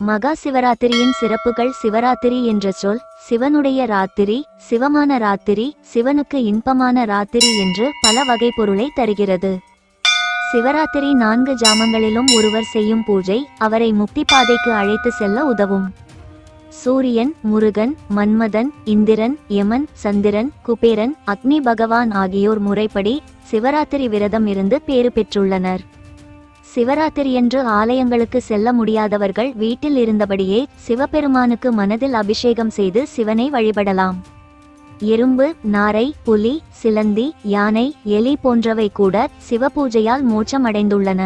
மகா சிவராத்திரியின் சிறப்புகள் சிவராத்திரி என்ற சொல் சிவனுடைய ராத்திரி சிவமான ராத்திரி சிவனுக்கு இன்பமான ராத்திரி என்று பல வகை பொருளை தருகிறது. சிவராத்திரி நான்கு ஜாமங்களிலும் ஒருவர் செய்யும் பூஜை அவரை முக்தி பாதைக்கு அழைத்து செல்ல உதவும். சூரியன் முருகன் மன்மதன் இந்திரன் யமன் சந்திரன் குபேரன் அக்னி பகவான் ஆகியோர் முறைப்படி சிவராத்திரி விரதம் இருந்து பேறு பெற்றுள்ளனர். சிவராத்திரியன்று ஆலயங்களுக்கு செல்ல முடியாதவர்கள் வீட்டில் இருந்தபடியே சிவபெருமானுக்கு மனதில் அபிஷேகம் செய்து சிவனை வழிபடலாம். எறும்பு நாரை புலி சிலந்தி யானை எலி போன்றவை கூட சிவபூஜையால் மோட்சம் அடைந்துள்ளன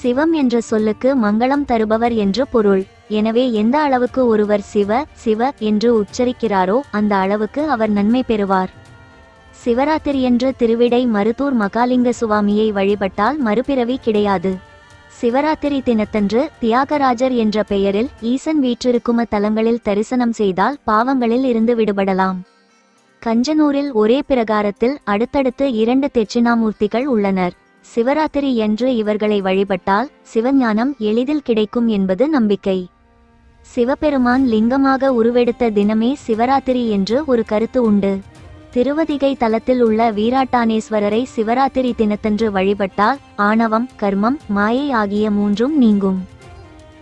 சிவம் என்ற சொல்லுக்கு மங்களம் தருபவர் என்று பொருள். எனவே எந்த அளவுக்கு ஒருவர் சிவ சிவ என்று உச்சரிக்கிறாரோ அந்த அளவுக்கு அவர் நன்மை பெறுவார். சிவராத்திரியன்று திருவிடை மருத்தூர் மகாலிங்க சுவாமியை வழிபட்டால் மறுபிறவி கிடையாது. சிவராத்திரி தினத்தன்று தியாகராஜர் என்ற பெயரில் ஈசன் வீற்றிருக்கும தலங்களில் தரிசனம் செய்தால் பாவங்களில் இருந்து விடுபடலாம். கஞ்சனூரில் ஒரே பிரகாரத்தில் அடுத்தடுத்து இரண்டு தெட்சிணாமூர்த்திகள் உள்ளனர். சிவராத்திரி என்று இவர்களை வழிபட்டால் சிவஞானம் எளிதில் கிடைக்கும் என்பது நம்பிக்கை. சிவபெருமான் லிங்கமாக உருவெடுத்த தினமே சிவராத்திரி என்று ஒரு கருத்து உண்டு. திருவதிகை தலத்தில் உள்ள வீராட்டானேஸ்வரரை சிவராத்திரி தினத்தன்று வழிபட்டால் ஆணவம் கர்மம் மாயை ஆகிய மூன்றும் நீங்கும்.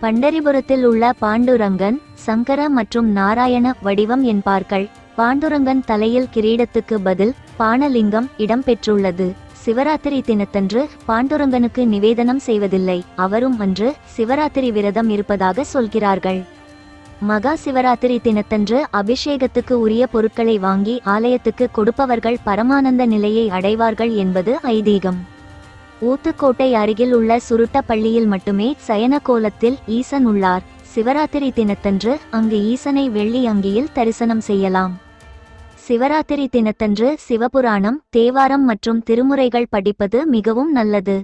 பண்டரிபுரத்தில் உள்ள பாண்டுரங்கன் சங்கர மற்றும் நாராயண வடிவம் என்பார்கள். பாண்டுரங்கன் தலையில் கிரீடத்துக்கு பதில் பானலிங்கம் இடம்பெற்றுள்ளது சிவராத்திரி தினத்தன்று பாண்டுரங்கனுக்கு நிவேதனம் செய்வதில்லை. அவரும் அன்று சிவராத்திரி விரதம் இருப்பதாக சொல்கிறார்கள். மகா சிவராத்திரி தினத்தன்று அபிஷேகத்துக்கு உரிய பொருட்களை வாங்கி ஆலயத்துக்கு கொடுப்பவர்கள் பரமானந்த நிலையை அடைவார்கள் என்பது ஐதீகம். ஊத்துக்கோட்டை அருகில் உள்ள சுருட்ட பள்ளியில் மட்டுமே சயன கோலத்தில் ஈசன் உள்ளார். சிவராத்திரி தினத்தன்று அங்கு ஈசனை வெள்ளி அங்கியில் தரிசனம் செய்யலாம். சிவராத்திரி தினத்தன்று சிவபுராணம் தேவாரம் மற்றும் திருமுறைகள் படிப்பது மிகவும் நல்லது.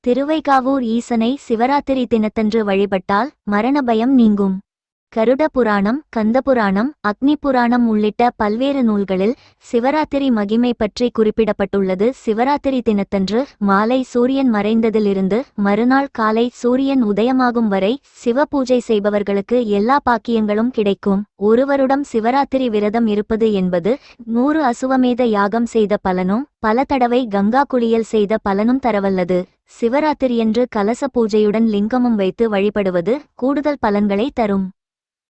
திருவைகாவூர் ஈசனை சிவராத்திரி தினத்தன்று வழிபட்டால் மரண பயம் நீங்கும். கருட புராணம் கந்தபுராணம் அக்னி புராணம் உள்ளிட்ட பல்வேறு நூல்களில் சிவராத்திரி மகிமை பற்றி குறிப்பிடப்பட்டுள்ளது. சிவராத்திரி தினத்தன்று மாலை சூரியன் மறைந்ததிலிருந்து மறுநாள் காலை சூரியன் உதயமாகும் வரை சிவ பூஜை செய்பவர்களுக்கு எல்லா பாக்கியங்களும் கிடைக்கும். ஒருவருடம் சிவராத்திரி விரதம் இருப்பது என்பது நூறு அசுவமேத யாகம் செய்த பலனும் பல தடவை கங்கா குளியல் செய்த பலனும் தரவல்லது. சிவராத்திரியன்று கலச பூஜையுடன் லிங்கமும் வைத்து வழிபடுவது கூடுதல் பலன்களை தரும்.